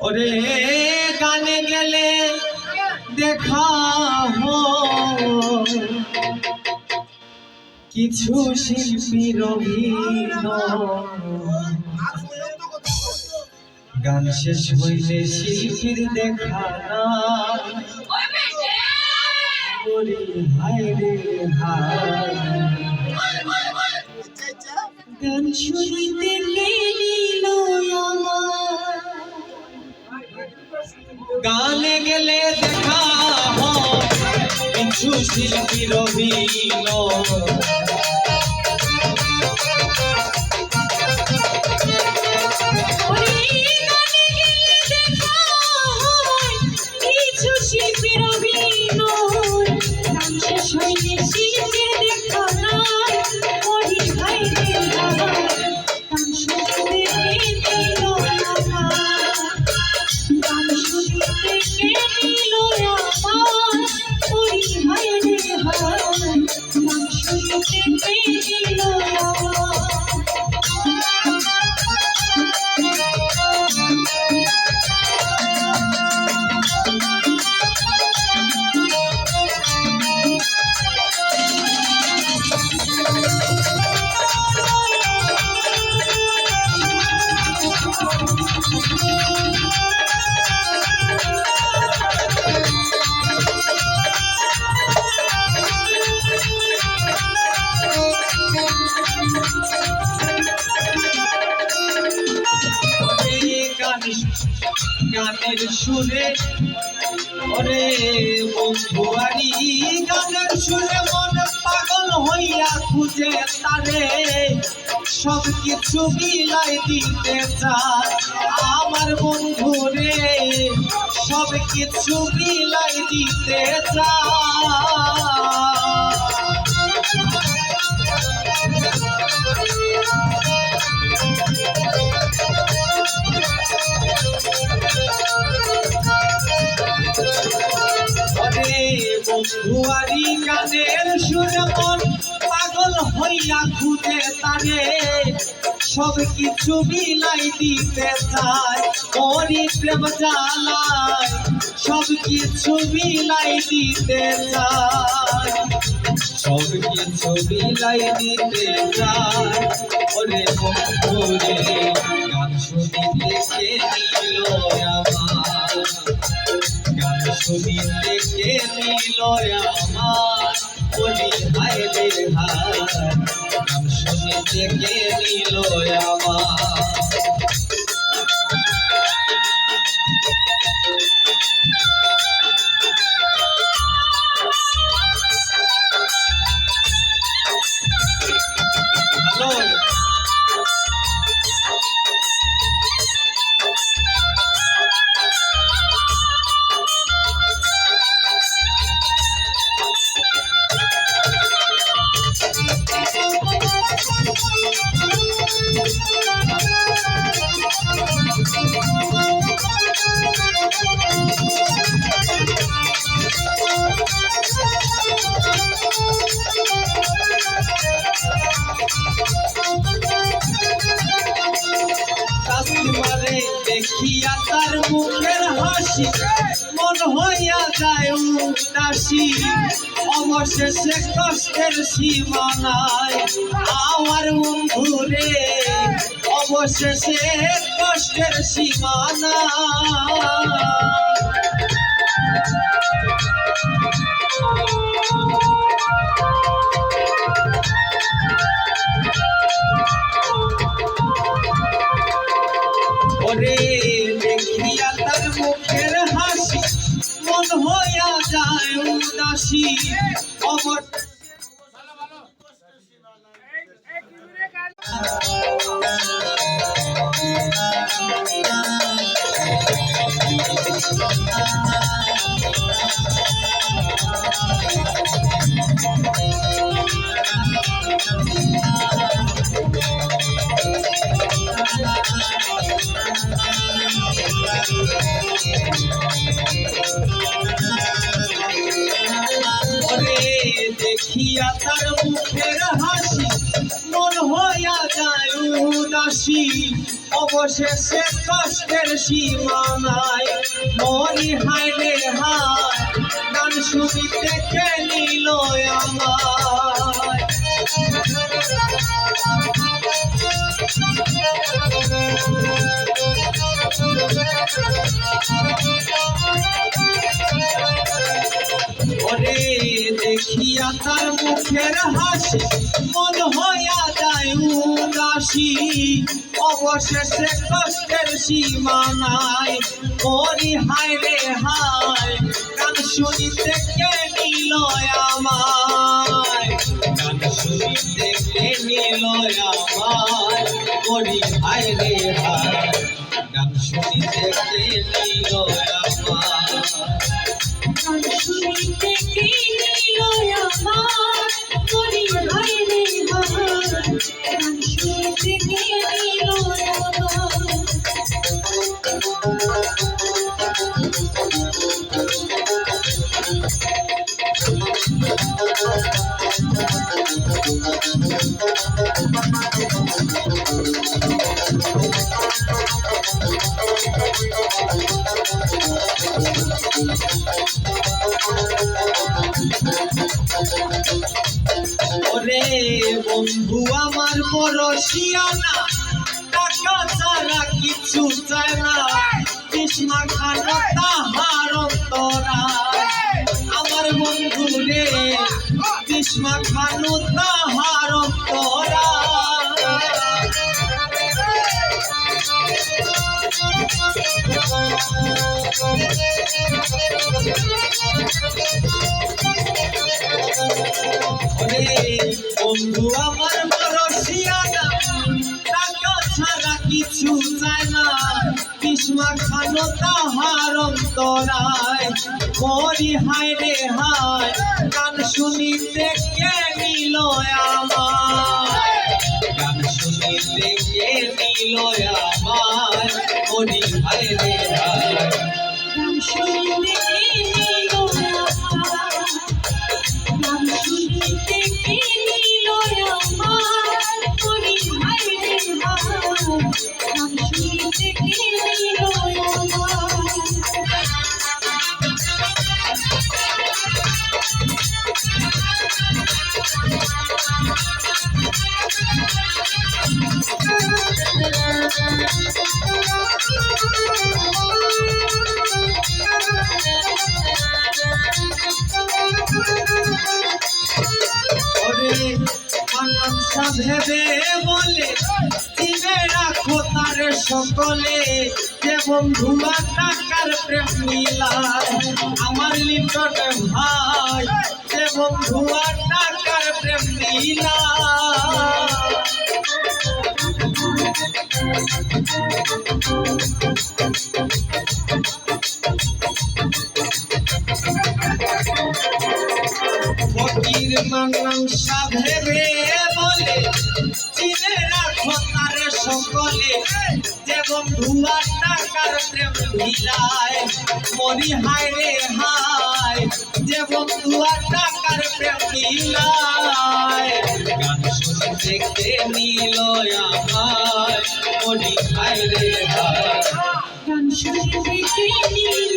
ওরে গানে গেলে দেখা হো কিছু শিল্পীর গান শেষ হইলে শিল্পীর দেখা না গান শুনিতে গেলিল গানে গেলে দেখা হয়। কিছু শিল্পীর অভিনয় গানের সুরে, ওরে বন্ধুয়ারি গানের সুরে মন পাগল হইয়া খুঁজে তারে। সব কিছু বিলাই দিতে চায় আমার বন্ধু রে, সব কিছু বিলাই দিতে চায়। হইয়া খুঁজে তারে, সব কিছু বিলাই দিতে চায়। ওরি প্রেম জ্বালায়, সব কিছু বিলাই দিতে চায়। সব কিছু বিলাই দিতে চায়। ওরে বন্ধুরে, গান শুনিতে কে নিল আমার গান শুনিতে কে নিল আমার বলি হায় রে হায় শুনিতে কে নিল আমার দেখিয়া তার মুখের হাসি। মন হইয়া যায় উদাসী। অবশেষে কষ্টের সীমানায় আমার বন্ধুরে অবশেষে কষ্টের সীমানা উদাসী অবর মন উদাসী অবশেষে কষ্টের সীমানায় মরি হায় রে হায় গান শুনিতে কে নিল আমায়? দেখিয়া তার মুখের হাসি, মন হইয়া যায় উদাসী। অবশেষে কষ্টের সীমানায় মরি হায় রে হায়, গান শুনিতে কে নিল আমায়? গান শুনিতে কে নিল আমায়? মরি হায় রে হায়, গান শুনিতে কে নিল আমায়? মরি হায় রে হায়, গান শুনিতে কে নিল আমার? গান শুনিতে কে নিল আমার? মরি হায় রে হায়, গান শুনিতে কে নিল আমার? গান শুনিতে কে সকলে যে বন্ধু টাকার প্রেম মিলায়? আমার নিকট ভাই, যে বন্ধু টাকার প্রেম মিলায়? ফকির মানসা ভেবে বলে চিনে সকলে, যে বন্ধু টাকার প্রেম মিলায়? মরি হায় রে হায়, যে বন্ধু টাকার প্রেম মিলায়? গান শুনতে কে নিল আমায় মরি হায় রে হায়। গান শুনিতে কে নিল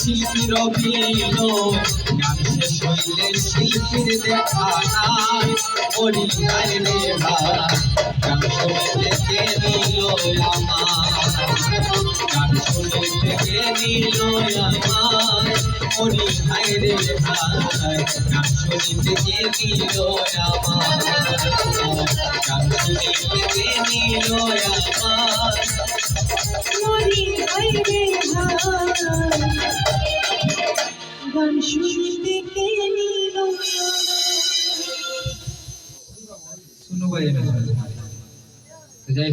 শিল্পীর অভিনয়। গান শেষ হইলে শিল্পীর দেখা নাই ওরি ভাই গান শুনতে কে নিল আমার? গান শুনতে কে নিল আমার? ওরি ভাই গান শুনতে কে নিল গান শুনতে কে নিল আমার? করি হায় রে হায় শুনিতে কে নিল। শুনো ভাই